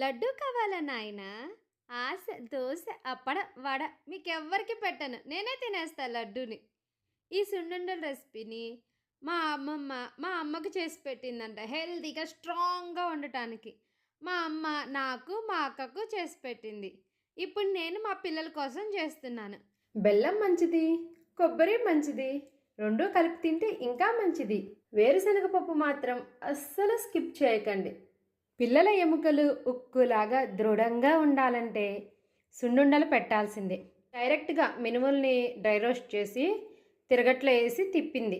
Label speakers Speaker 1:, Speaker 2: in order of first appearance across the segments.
Speaker 1: లడ్డు కావాలా నాయన ఆశ దోశ అప్పడ వడ మీకెవ్వరికి పెట్టను. నేనే తినేస్తా లడ్డూని. ఈ సున్నుండల రెసిపీని మా అమ్మమ్మ మా అమ్మకు చేసి పెట్టిందంట. హెల్తీగా స్ట్రాంగ్గా ఉండటానికి మా అమ్మ నాకు మా అక్కకు చేసి పెట్టింది. ఇప్పుడు నేను మా పిల్లల కోసం చేస్తున్నాను.
Speaker 2: బెల్లం మంచిది కొబ్బరి మంచిది రెండూ కలిపి తింటే ఇంకా మంచిది. వేరుశనగ పప్పు మాత్రం అస్సలు స్కిప్ చేయకండి. పిల్లల ఎముకలు ఉక్కులాగా దృఢంగా ఉండాలంటే సున్నుండలు పెట్టాల్సిందే. డైరెక్ట్గా మినుముల్ని డ్రై రోస్ట్ చేసి తిరగట్లో వేసి తిప్పింది.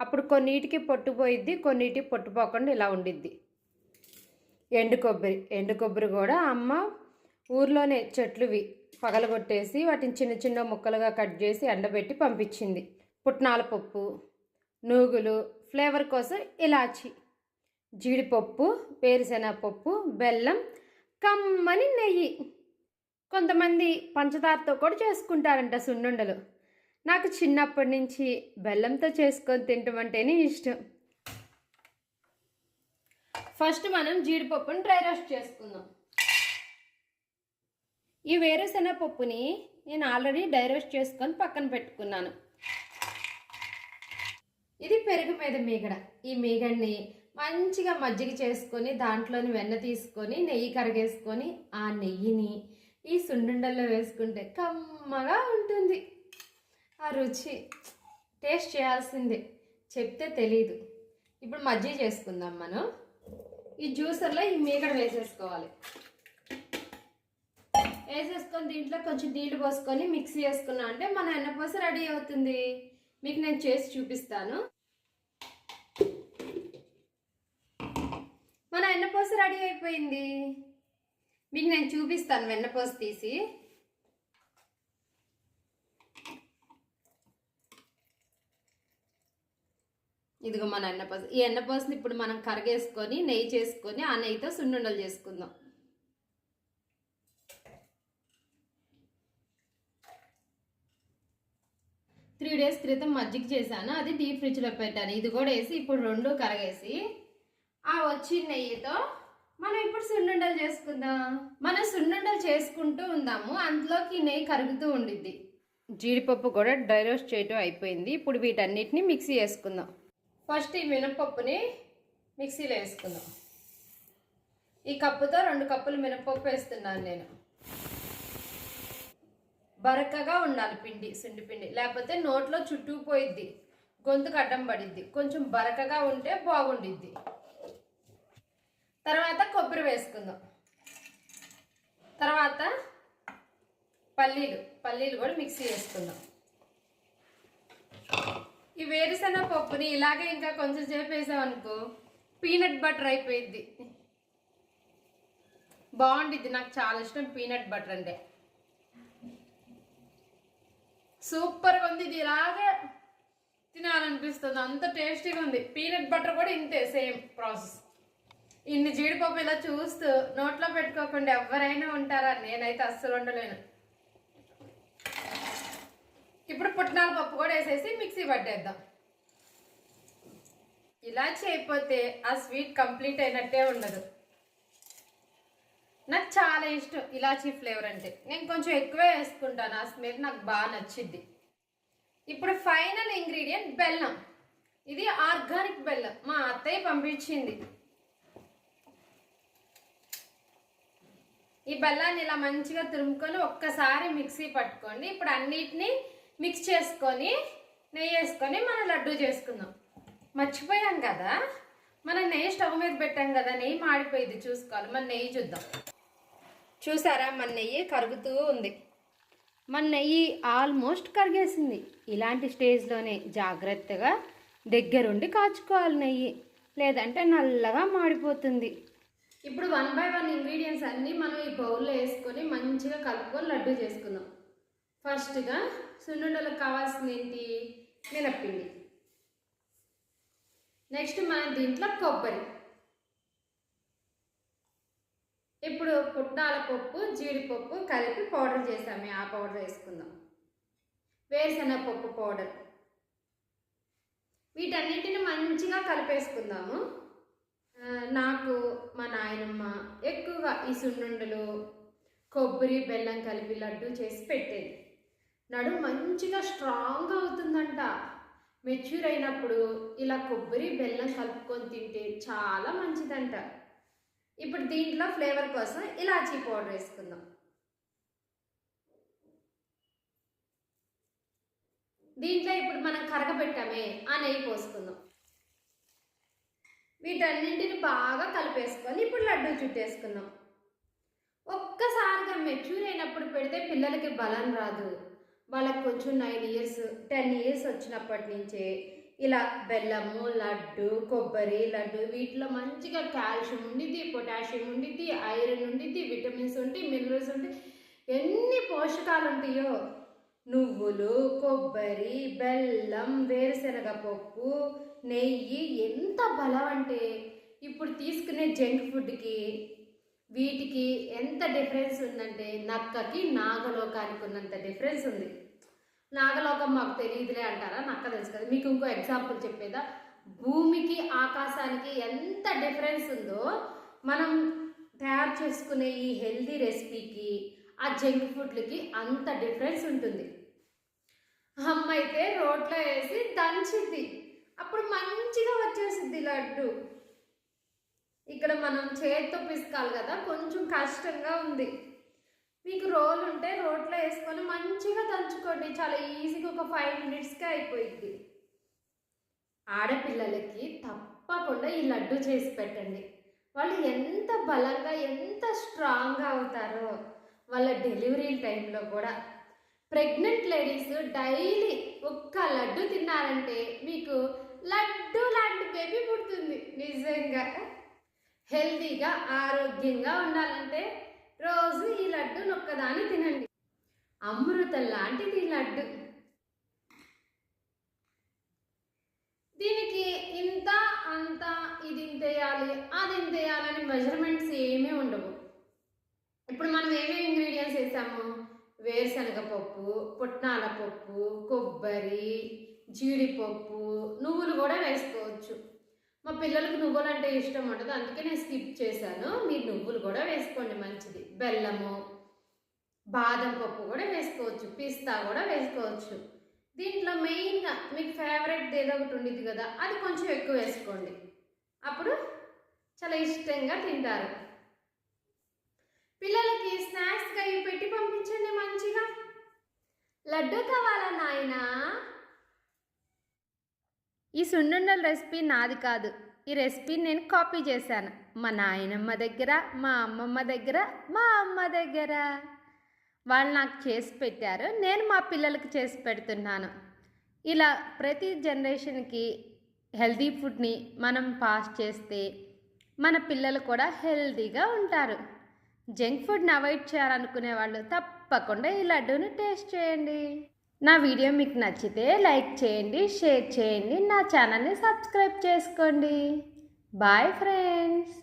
Speaker 2: అప్పుడు కొన్నిటికి పొట్టుపోయిద్ది కొన్నిటికి పొట్టుపోకుండా ఇలా ఉండిద్ది. ఎండు కొబ్బరి ఎండు కొబ్బరి కూడా అమ్మ ఊర్లోనే చెట్లువి పగలగొట్టేసి వాటిని చిన్న చిన్న ముక్కలుగా కట్ చేసి ఎండబెట్టి పంపించింది. పుట్నాల పప్పు నూగులు ఫ్లేవర్ కోసం ఇలాచి. జీడిపప్పు వేరుశెనగపప్పు బెల్లం కమ్మని నెయ్యి. కొంతమంది పంచదారతో కూడా చేసుకుంటారంట సున్నుండలు. నాకు చిన్నప్పటి నుంచి బెల్లంతో చేసుకొని తింటమంటేనే ఇష్టం. ఫస్ట్ మనం జీడిపప్పుని డ్రై రోస్ట్ చేసుకుందాం. ఈ వేరుశెనగ పప్పుని నేను ఆల్రెడీ డ్రై రోస్ట్ చేసుకొని పక్కన పెట్టుకున్నాను. ఇది పెరుగు మీద మీగడ. ఈ మీగడిని మంచిగా మజ్జిగ చేసుకొని దాంట్లోని వెన్న తీసుకొని నెయ్యి కరిగేసుకొని ఆ నెయ్యిని ఈ సున్నుండల్లో వేసుకుంటే కమ్మగా ఉంటుంది. ఆ రుచి టేస్ట్ చేయాల్సిందే. చెప్తే తెలీదు. ఇప్పుడు మజ్జిగ చేసుకుందాం మనం. ఈ జ్యూసర్లో ఈ మీగడ వేసేసుకోవాలి. వేసేసుకొని దీంట్లో కొంచెం నీళ్ళు పోసుకొని మిక్సీ వేసుకున్నా అంటే మన ఎన్నపూస రెడీ అవుతుంది. మీకు నేను చేసి చూపిస్తాను. మన ఎన్నపూస రెడీ అయిపోయింది. మీకు నేను చూపిస్తాను వెన్నపూస తీసి. ఇదిగో మన ఎన్నపూస ఈ ఎన్నపూసని ఇప్పుడు మనం కరగేసుకొని నెయ్యి చేసుకొని ఆ నెయ్యితో సున్నుండలు చేసుకుందాం. త్రీ డేస్ క్రితం మజ్జిగ చేశాను అది డీప్ ఫ్రిడ్జ్లో పెట్టాను. ఇది కూడా వేసి ఇప్పుడు రెండు కరగేసి ఆ వచ్చి నెయ్యితో మనం ఇప్పుడు సున్నుండలు చేసుకుందాం. మనం సున్నుండలు చేసుకుంటూ ఉందాము. అందులోకి నెయ్యి కరుగుతూ ఉండిద్ది. జీడిపప్పు కూడా డ్రై రోస్ట్ చేయటం అయిపోయింది. ఇప్పుడు వీటన్నిటిని మిక్సీ వేసుకుందాం ఫస్ట్ ఈ మినపప్పుని మిక్సీలో వేసుకుందాం. ఈ కప్పుతో రెండు కప్పులు మినపప్పు వేస్తున్నాను నేను. బరకగా ఉండాలి పిండి సుండి పిండి. లేకపోతే నోట్లో చుట్టూ పోయిద్ది గొంతుకు అడ్డం పడిద్ది. కొంచెం బరకగా ఉంటే బాగుండిద్ది. తర్వాత కొబ్బరి వేసుకుందాం. తర్వాత పల్లీలు పల్లీలు కూడా మిక్సీ వేసుకుందాం ఈ వేరుశనగ పప్పుని ఇలాగే ఇంకా కొంచెం సేపు వేసామనుకో పీనట్ బటర్ అయిపోయింది బాగుండిద్ది నాకు చాలా ఇష్టం పీనట్ బటర్ అంటే. సూపర్గా ఉంది ఇది ఇలాగే తినాలనిపిస్తుంది అంత టేస్టీగా ఉంది. పీనట్ బటర్ కూడా ఇంతే సేమ్ ప్రాసెస్. ఇన్ని జీడిపప్పు ఇలా చూస్తూ నోట్లో పెట్టుకోకుండా ఎవరైనా ఉంటారా? నేనైతే అస్సలు ఉండలేను. ఇప్పుడు పుట్నాల పప్పు కూడా వేసేసి మిక్సీ పట్టేద్దాం. ఇలా చేయకపోతే ఆ స్వీట్ కంప్లీట్ అయినట్టే ఉండదు. నాకు చాలా ఇష్టం ఇలాచీ ఫ్లేవర్ అంటే. నేను కొంచెం ఎక్కువే వేసుకుంటాను. ఆ స్మెల్ నాకు బాగా నచ్చింది ఇప్పుడు ఫైనల్ ఇంగ్రీడియంట్ బెల్లం. ఇది ఆర్గానిక్ బెల్లం. మా అత్తయ్య పంపించింది. ఈ బెల్లాన్ని ఇలా మంచిగా తురుముకొని ఒక్కసారి మిక్సీ పట్టుకోండి. ఇప్పుడు అన్నిటినీ మిక్స్ చేసుకొని నెయ్యి వేసుకొని మనం లడ్డు చేసుకుందాం. మర్చిపోయాం కదా? మనం నెయ్యి స్టవ్ మీద పెట్టాం కదా నెయ్యి మాడిపోయింది చూసుకోవాలి. మన నెయ్యి చూద్దాం. చూసారా? మన నెయ్యి కరుగుతూ ఉంది. మన నెయ్యి ఆల్మోస్ట్ కరిగేసింది. ఇలాంటి స్టేజ్లోనే జాగ్రత్తగా దగ్గరుండి కాచుకోవాలి నెయ్యి. లేదంటే నల్లగా మాడిపోతుంది. ఇప్పుడు వన్ బై వన్ ఇంగ్రీడియంట్స్ అన్నీ మనం బౌల్లో వేసుకొని మంచిగా కలుపుకొని లడ్డు చేసుకుందాం. ఫస్ట్గా సున్నుండలకు కావాల్సింది ఏంటి? మినప్పిండి. నెక్స్ట్ మనం దీంట్లో కొబ్బరి. ఇప్పుడు పుట్నాల పప్పు జీడిపప్పు కలిపి పౌడర్ చేసాము ఆ పౌడర్ వేసుకుందాం. వేరుశనగ పప్పు పౌడర్. వీటన్నిటిని మంచిగా కలిపేసుకుందాము. నాకు మా నాయనమ్మ ఎక్కువగా ఈ సున్నుండలు కొబ్బరి బెల్లం కలిపి లడ్డు చేసి పెట్టేది. నడుము మంచిగా స్ట్రాంగ్ అవుతుందంట. మెచ్యూర్ అయినప్పుడు ఇలా కొబ్బరి బెల్లం కలుపుకొని తింటే చాలా మంచిదంట. ఇప్పుడు దీంట్లో ఫ్లేవర్ కోసం ఇలాచీ పౌడర్ వేసుకుందాం. దీంట్లో ఇప్పుడు మనం కరగబెట్టామే ఆ నెయ్యి పోసుకుందాం. వీటన్నింటిని బాగా కలిపేసుకొని ఇప్పుడు లడ్డు చుట్టేసుకుందాం. ఒక్కసారిగా మెచ్యూర్ అయినప్పుడు పెడితే పిల్లలకి బలం రాదు. వాళ్ళకి కొంచెం నైన్ ఇయర్స్ టెన్ ఇయర్స్ వచ్చినప్పటి నుంచే ఇలా బెల్లము లడ్డు కొబ్బరి లడ్డు వీటిలో మంచిగా కాల్షియం ఉండిద్ది పొటాషియం ఉండిద్ది ఐరన్ ఉండిద్ది విటమిన్స్ ఉంటాయి మినరల్స్ ఉంటాయి ఎన్ని పోషకాలు ఉంటాయో నువ్వులు కొబ్బరి బెల్లం వేరుశనగ పప్పు నెయ్యి ఎంత బలం అంటే ఇప్పుడు తీసుకునే జంక్ ఫుడ్కి వీటికి ఎంత డిఫరెన్స్ ఉందంటే నక్కకి నాగలోకానికి ఉన్నంత డిఫరెన్స్ ఉంది. నాగలోకం మాకు తెలియదులే అంటారా? నక్క తెలుసు కదా. మీకు ఇంకో ఎగ్జాంపుల్ చెప్పేదా? భూమికి ఆకాశానికి ఎంత డిఫరెన్స్ ఉందో మనం తయారు చేసుకునే ఈ హెల్దీ రెసిపీకి ఆ జంక్ ఫుడ్లకి అంత డిఫరెన్స్ ఉంటుంది. అమ్మ అయితే రోట్లో వేసి దంచిద్ది. అప్పుడు మంచిగా వచ్చేసిద్ది లడ్డు. ఇక్కడ మనం చేతితో పిసకాలి కదా కొంచెం కష్టంగా ఉంది. మీకు రోల్ ఉంటే రోట్లో వేసుకొని మంచిగా దంచుకోండి. చాలా ఈజీగా ఒక ఫైవ్ మినిట్స్కే అయిపోయింది ఆడపిల్లలకి తప్పకుండా ఈ లడ్డు చేసి పెట్టండి. వాళ్ళు ఎంత బలంగా ఎంత స్ట్రాంగ్గా అవుతారో వాళ్ళ డెలివరీ టైంలో కూడా. ప్రెగ్నెంట్ లేడీస్ డైలీ ఒక్క లడ్డు తిన్నారంటే మీకు లడ్డు లాంటి బేబీ పుడుతుంది నిజంగా. హెల్తీగా ఆరోగ్యంగా ఉండాలంటే రోజు ఈ లడ్డు నొక్కదాన్ని తినండి. అమృతం లాంటిది ఈ లడ్డు. దీనికి ఇంత అంత ఇది ఇంతేయాలి అది ఇంతేయాలని మెజర్మెంట్స్ ఏమీ ఉండవు. ఇప్పుడు మనం ఏమేమి ఇంగ్రీడియంట్స్ వేసాము? వేరుశనగ పప్పు పుట్నాల పప్పు కొబ్బరి జీడిపప్పు నువ్వులు కూడా వేసుకోవచ్చు. మా పిల్లలకు నువ్వులు అంటే ఇష్టం ఉండదు. అందుకే నేను స్కిప్ చేశాను. మీరు నువ్వులు కూడా వేసుకోండి మంచిది. బెల్లము బాదం పప్పు కూడా వేసుకోవచ్చు. పిస్తా కూడా వేసుకోవచ్చు. దీంట్లో మెయిన్గా మీకు ఫేవరెట్ ఏదో ఒకటి ఉండిద్ది కదా అది కొంచెం ఎక్కువ వేసుకోండి. అప్పుడు చాలా ఇష్టంగా తింటారు. పిల్లలకి స్నాక్స్గా ఇవి పెట్టి పంపించండి లడ్డు కావాలా నాయనా?
Speaker 1: ఈ సున్నుండల రెసిపీ నాది కాదు. ఈ రెసిపీ నేను కాపీ చేశాను. మా నాయనమ్మ దగ్గర మా అమ్మమ్మ దగ్గర మా అమ్మ దగ్గర. వాళ్ళు నాకు చేసి పెట్టారు. నేను మా పిల్లలకి చేసి పెడుతున్నాను. ఇలా ప్రతి జనరేషన్కి హెల్తీ ఫుడ్ని మనం పాస్ చేస్తే మన పిల్లలు కూడా హెల్తీగా ఉంటారు. జంక్ ఫుడ్ని అవాయిడ్ చేయాలనుకునే వాళ్ళు తప్పకుండా ఈ లడ్డూని టేస్ట్ చేయండి. నా వీడియో మీకు నచ్చితే లైక్ చేయండి షేర్ చేయండి నా ఛానల్ని సబ్స్క్రైబ్ చేసుకోండి. Bye friends.